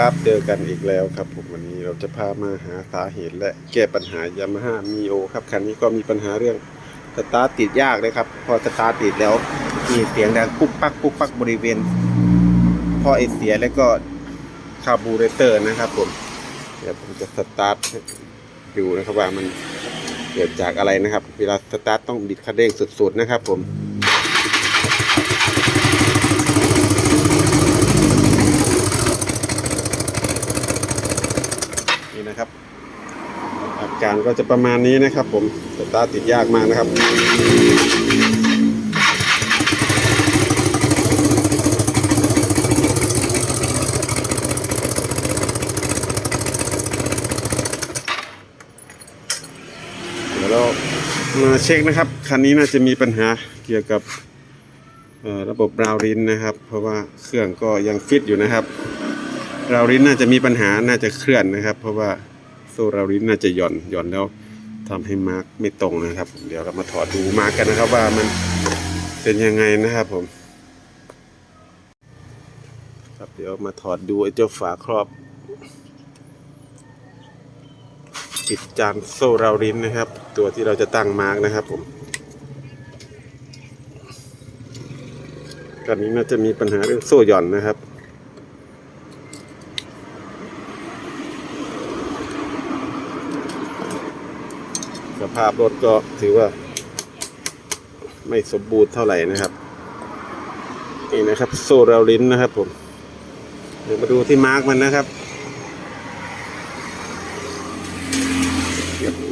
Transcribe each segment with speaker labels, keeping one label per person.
Speaker 1: ครับเจอกันอีกแล้วครับผมวันนี้เราจะพามาหาสาเหตุและแก้ปัญหายามาฮ่ามีโอครับคันนี้ก็มีปัญหาเรื่องสตาร์ทติดยากเลยครับ พอสตาร์ทติดแล้วมีเสียงดังปุ๊กปักปุ๊กปักบริเวณพอไอเสียแล้วก็คาร์บูเรเตอร์นะครับผมเดี๋ยวผมจะสตาร์ทดูนะครับว่ามันเกิดจากอะไรนะครับ เวลาสตาร์ทต้องบิดคันเร่งสุดๆนะครับผม นี่นะครับ อาการก็จะประมาณนี้นะครับ ผมสตาร์ติดยากมากนะครับ เดี๋ยวเรามาเช็คนะครับ คันนี้น่าจะมีปัญหาเกี่ยวกับระบบบราวรินนะครับ เพราะว่าเครื่องก็ยังฟิตอยู่นะครับ เราวรินน่าจะมีปัญหาน่าจะเคลื่อนนะครับ เพราะว่าโซ่ราวรินน่าจะหย่อนหย่อนแล้วทำให้มาร์กไม่ตรงนะครับ เดี๋ยวเรามาถอดดูมาร์กกันนะครับ ว่ามันเป็นยังไงนะครับผม ครับเดี๋ยวมาถอดดูไอ้เจ้าฝาครอบปิดจานโซ่เราวรินนะครับ ตัวที่เราจะตั้งมาร์กนะครับผมกันนี้น่าจะมีปัญหาเรื่องโซ่หย่อนนะครับ สภาพรถก็ถือว่า ไม่สมบูรณ์เท่าไหร่นะครับ นี่นะครับ โซ่ราลิ้นนะครับผมเดี๋ยวมาดูที่มาร์กมันนะครับ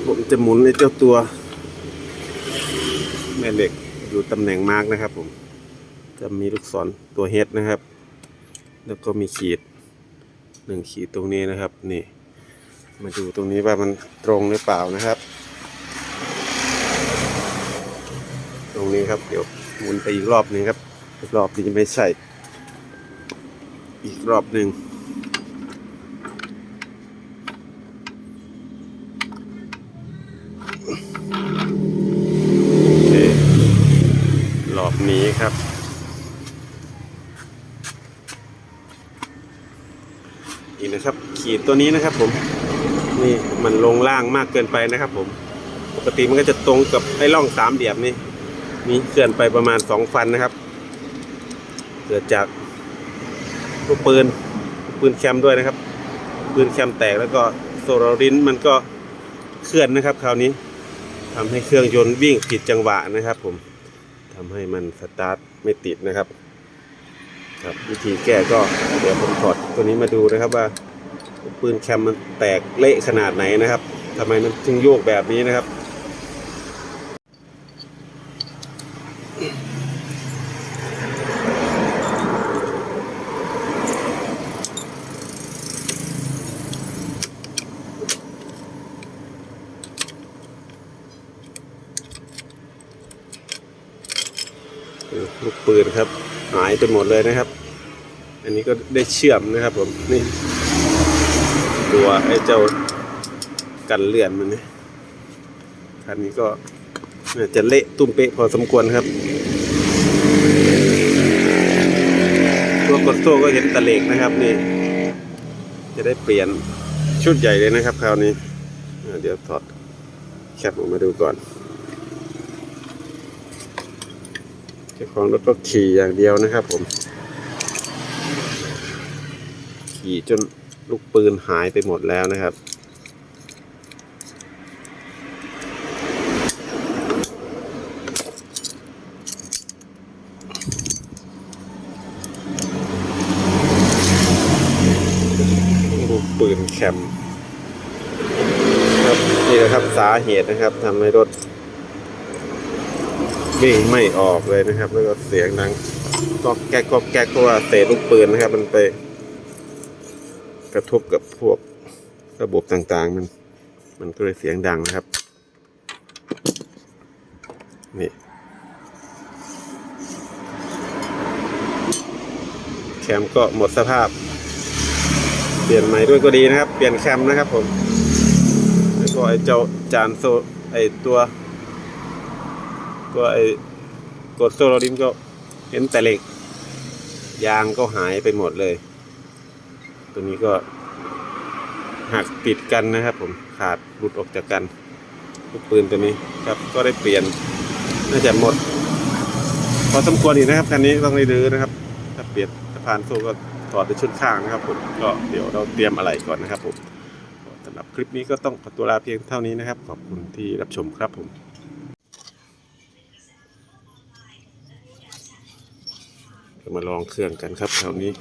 Speaker 1: ผมจะหมุนในเจ้าตัว แม่เหล็กอยู่ตำแหน่งมาร์กนะครับผม จะมีลูกศรตัวเฮดนะครับ แล้วก็มีขีดหนึ่งขีดตรงนี้นะครับ นี่ มาดูตรงนี้ว่ามันตรงหรือเปล่านะครับ ตรง นี้ครับ เดี๋ยวหมุนไปอีกรอบหนึงครับอีกรอบนี้ไม่ใช่ อีกรอบหนึ่งโอเครอบนี้ครับนี่นะครับ ขีดตัวนี้นะครับผมนี่มันลงล่างมากเกินไปนะครับผม ปกติมันก็จะตรงกับไอ้ร่องสามเหลี่ยมนี่ มีเคลื่อนไปประมาณสองฟันนะครับ เกิดจากลูกปืนปืนแคมด้วยนะครับ ปืนแคมแตกแล้วก็โซลารินมันก็เคลื่อนนะครับ คราวนี้ทำให้เครื่องยนต์วิ่งผิดจังหวะนะครับ ผมทำให้มันสตาร์ทไม่ติดนะครับ ครับวิธีแก้ก็เดี๋ยวผมถอดตัวนี้มาดูนะครับว่าปืนแคมมันแตกเละขนาดไหนนะครับทำไมมันถึงโยกแบบนี้นะครับ ลูกปืนครับ หายไปหมดเลยนะครับ อันนี้ก็ได้เชื่อมนะครับผมนี่ตัวไอ้เจ้ากันเลื่อนมันนี่คันนี้ก็จะเละตุ้มเป๊ะพอสมควรครับ ตัวกดโซ่ก็เห็นตะเหล็กนะครับนี่ จะได้เปลี่ยนชุดใหญ่เลยนะครับคราวนี้ เดี๋ยวถอดแคปออกมาดูก่อนเจ้าของรถก็ขี่อย่างเดียวนะครับผม ขี่จนลูกปืนหายไปหมดแล้วนะครับลูกปืนแคมครับนี่นะครับสาเหตุนะครับทำให้รถ วิ่งไม่ออกเลยนะครับ แล้วก็เสียงดังก็แก๊กก็แก๊กเพราะว่าเศษลูกปืนนะครับ มันไป กระทบกับพวกระบบต่างๆ มัน มันก็เลยเสียงดังนะครับ นี่แคมก็หมดสภาพ เปลี่ยนใหม่ด้วยก็ดีนะครับ เปลี่ยนแคมนะครับผมแล้วก็ไอ้เจ้าจานโซไอ้ตัว ตัวไอ้กดโซโลดินก็เห็นแต่เหล็ก ยางก็หายไปหมดเลย ตัวนี้ก็หักติดกันนะครับ ผมขาดหลุดออกจากกันลูกปืนตัวนี้ครับ ก็ได้เปลี่ยนน่าจะหมดพอสมควรอีกนะครับคันนี้ต้องได้รื้อนะครับ ถ้าเปลี่ยนสะพานโซ่ก็ถอดในชุดข้างนะครับผมก็เดี๋ยวเราเตรียมอะไรก่อนนะครับผมสำหรับคลิปนี้ก็ต้องขอตัวลาเพียงเท่านี้นะครับ ขอบคุณที่รับชมครับผม มาลองเครื่องกันครับแถวนี้